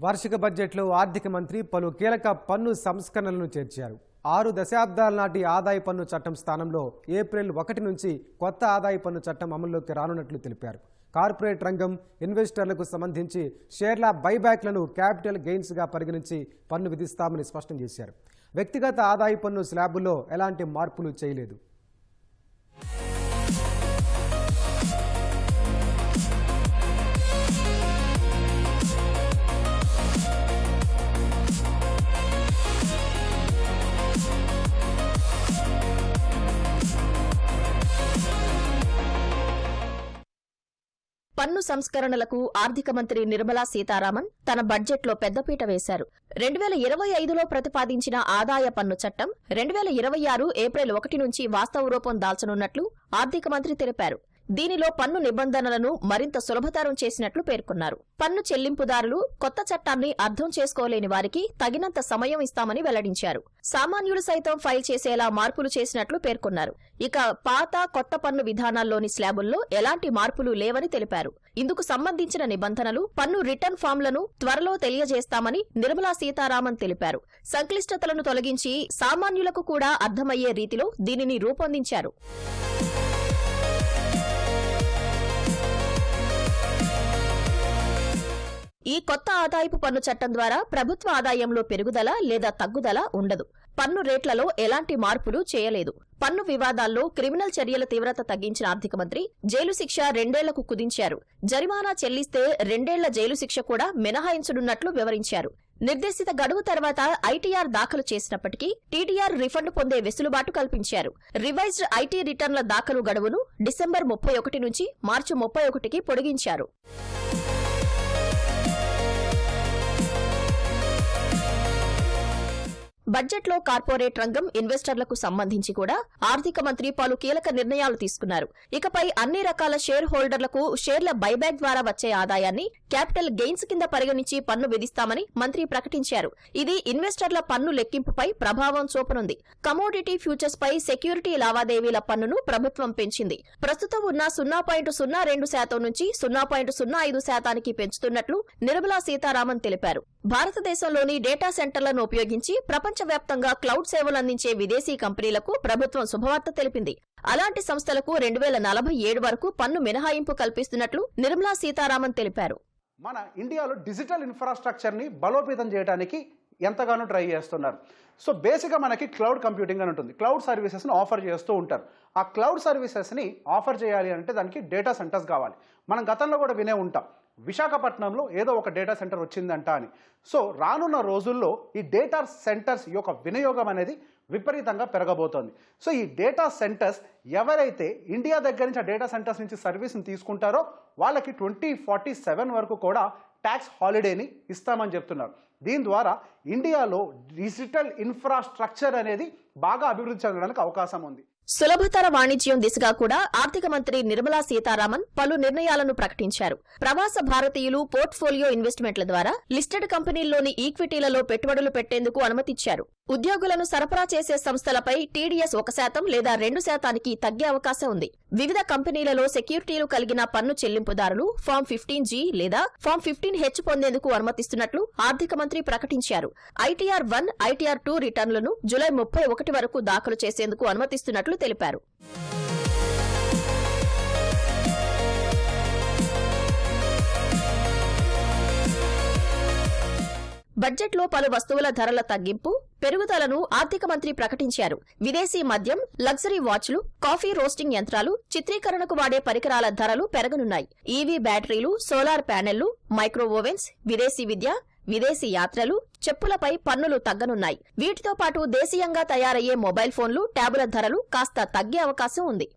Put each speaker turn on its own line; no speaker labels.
వార్షిక బడ్జెట్లో ఆర్థిక మంత్రి పలు కీలక పన్ను సంస్కరణలను చేర్చారు. ఆరు దశాబ్దాల నాటి ఆదాయ పన్ను చట్టం స్థానంలో ఏప్రిల్ ఒకటి నుంచి కొత్త ఆదాయ పన్ను చట్టం అమల్లోకి రానున్నట్లు తెలిపారు. కార్పొరేట్ రంగం ఇన్వెస్టర్లకు సంబంధించి షేర్ల బైబ్యాక్లను క్యాపిటల్ గెయిన్స్గా పరిగణించి పన్ను విధిస్తామని స్పష్టం చేశారు. వ్యక్తిగత ఆదాయ పన్ను స్లాబుల్లో ఎలాంటి మార్పులు చేయలేదు.
పన్ను సంస్కరణలకు ఆర్థిక మంత్రి నిర్మలా సీతారామన్ తన బడ్జెట్లో పెద్దపీట వేశారు. రెండు వేల ఇరవై ఐదులో ప్రతిపాదించిన ఆదాయ పన్ను చట్టం రెండు వేల ఇరవై ఆరు ఏప్రిల్ ఒకటి నుంచి వాస్తవ రూపం దాల్చనున్నట్లు ఆర్థిక మంత్రి తెలిపారు. దీనిలో పన్ను నిబంధనలను మరింత సులభతరం చేసినట్లు పేర్కొన్నారు. పన్ను చెల్లింపుదారులు కొత్త చట్టాన్ని అర్థం చేసుకోలేని వారికి తగినంత సమయం ఇస్తామని వెల్లడించారు. సామాన్యులు సైతం ఫైల్ చేసేలా మార్పులు చేసినట్లు పేర్కొన్నారు. ఇక పాత కొత్త పన్ను విధానాల్లోని స్లాబుల్లో ఎలాంటి మార్పులు లేవని తెలిపారు. ఇందుకు సంబంధించిన నిబంధనలు పన్ను రిటర్న్ ఫామ్లను త్వరలో తెలియజేస్తామని నిర్మలా సీతారామన్ తెలిపారు. సంక్లిష్టతలను తొలగించి సామాన్యులకు కూడా అర్థమయ్యే రీతిలో దీనిని రూపొందించారు. కొత్త ఆదాయపు పన్ను చట్టం ద్వారా ప్రభుత్వ ఆదాయంలో పెరుగుదల లేదా తగ్గుదల ఉండదు. పన్ను రేట్లలో ఎలాంటి మార్పులు చేయలేదు. పన్ను వివాదాల్లో క్రిమినల్ చర్యల తీవ్రత తగ్గించిన ఆర్థిక మంత్రి జైలు శిక్ష రెండేళ్ళకు కుదించారు. జరిమానా చెల్లిస్తే రెండేళ్ళ జైలు శిక్ష కూడా మినహాయించనున్నట్లు వివరించారు. నిర్దేశిత గడువు తర్వాత ఐటీఆర్ దాఖలు చేసినప్పటికీ టీడీఆర్ రిఫండ్ పొందే వెసులుబాటు కల్పించారు. రివైజ్డ్ ఐటీ రిటర్న్ల దాఖలు గడువును డిసెంబర్ ముప్పై ఒకటి నుంచి మార్చి ముప్పై ఒకటికి పొడిగించారు. బడ్జెట్లో కార్పొరేట్ రంగం ఇన్వెస్టర్లకు సంబంధించి కూడా ఆర్థిక మంత్రి పలు కీలక నిర్ణయాలు తీసుకున్నారు. ఇకపై అన్ని రకాల షేర్ హోల్డర్లకు షేర్ల బైబ్యాక్ ద్వారా వచ్చే ఆదాయాన్ని క్యాపిటల్ గెయిన్స్ కింద పరిగణించి పన్ను విధిస్తామని మంత్రి ప్రకటించారు. ఇది ఇన్వెస్టర్ల పన్ను లెక్కింపుపై ప్రభావం చూపనుంది. కమోడిటీ ఫ్యూచర్స్ పై సెక్యూరిటీ లావాదేవీల పన్నును ప్రభుత్వం పెంచింది. ప్రస్తుతం ఉన్న సున్నా పాయింట్ సున్నా రెండు శాతం నుంచి సున్నా పాయింట్ సున్నా ఐదు శాతానికి పెంచుతున్నట్లు నిర్మలా సీతారామన్ తెలిపారు. భారతదేశంలోని డేటా సెంటర్లను ఉపయోగించి ప్రపంచ ప్రపంచవ్యాప్తంగా క్లౌడ్ సేవలు అందించే విదేశీ కంపెనీలకు ప్రభుత్వం శుభవార్త తెలిపింది. అలాంటి సంస్థలకు రెండు వేల నలభై ఏడు వరకు పన్ను మినహాయింపు కల్పిస్తున్నట్లు నిర్మలా సీతారామన్ తెలిపారు.
మన ఇండియాలో డిజిటల్ ఇన్ఫ్రాస్ట్రక్చర్ని బలోపేతం చేయడానికి ఎంతగానో ట్రై చేస్తున్నారు. సో బేసిక్గా మనకి క్లౌడ్ కంప్యూటింగ్ అని ఉంటుంది. క్లౌడ్ సర్వీసెస్ని ఆఫర్ చేస్తూ ఉంటారు. ఆ క్లౌడ్ సర్వీసెస్ని ఆఫర్ చేయాలి అంటే దానికి డేటా సెంటర్స్ కావాలి. మనం గతంలో కూడా వినే ఉంటాం. విశాఖపట్నంలో ఏదో ఒక డేటా సెంటర్ వచ్చిందంట అని. సో రానున్న రోజుల్లో ఈ డేటా సెంటర్స్ యొక్క వినియోగం అనేది విపరీతంగా పెరగబోతోంది. సో ఈ డేటా సెంటర్స్ ఎవరైతే ఇండియా దగ్గర నుంచి ఆ డేటా సెంటర్స్ నుంచి సర్వీస్ని తీసుకుంటారో వాళ్ళకి ట్వంటీ ఫార్టీ సెవెన్ వరకు కూడా ట్యాక్స్ హాలిడేని ఇస్తామని చెప్తున్నారు. దీని ద్వారా ఇండియాలో డిజిటల్ ఇన్ఫ్రాస్ట్రక్చర్ అనేది బాగా అభివృద్ధి చెందడానికి అవకాశం ఉంది.
సులభతర వాణిజ్యం దిశగా కూడా ఆర్థిక మంత్రి నిర్మలా సీతారామన్ పలు నిర్ణయాలను ప్రకటించారు. ప్రవాస భారతీయులు పోర్ట్ఫోలియో ఇన్వెస్ట్మెంట్ల ద్వారా లిస్టెడ్ కంపెనీల్లోని ఈక్విటీలలో పెట్టుబడులు పెట్టేందుకు అనుమతిచ్చారు. ఉద్యోగులను సరఫరా చేసే సంస్థలపై టీడీఎస్ ఒక శాతం లేదా రెండు శాతానికి తగ్గే అవకాశం ఉంది. వివిధ కంపెనీలలో సెక్యూరిటీలు కలిగిన పన్ను చెల్లింపుదారులు ఫామ్ ఫిఫ్టీన్ జీ లేదా ఫామ్ ఫిఫ్టీన్ హెచ్ పొందేందుకు అనుమతిస్తున్నట్లు ఆర్థిక ముఖ్యమంత్రి ప్రకటించారు. ఐటీఆర్ వన్ ఐటీఆర్ టూ రిటర్నులను జులై ముప్పై ఒకటి వరకు దాఖలు చేసేందుకు అనుమతిస్తున్నట్లు తెలిపారు. బడ్జెట్లో పలు వస్తువుల ధరల తగ్గింపు పెరుగుదలను ఆర్థిక మంత్రి ప్రకటించారు. విదేశీ మద్యం లగ్జరీ వాచ్లు కాఫీ రోస్టింగ్ యంత్రాలు చిత్రీకరణకు వాడే పరికరాల ధరలు పెరగనున్నాయి. ఈవీ బ్యాటరీలు సోలార్ ప్యానెళ్ళు మైక్రో ఓవెన్స్ విదేశీ విద్య విదేశీ యాత్రలు చెప్పులపై పన్నులు తగ్గనున్నాయి. వీటితో పాటు దేశీయంగా తయారయ్యే మొబైల్ ఫోన్లు ట్యాబుల ధరలు కాస్త తగ్గే అవకాశం ఉంది.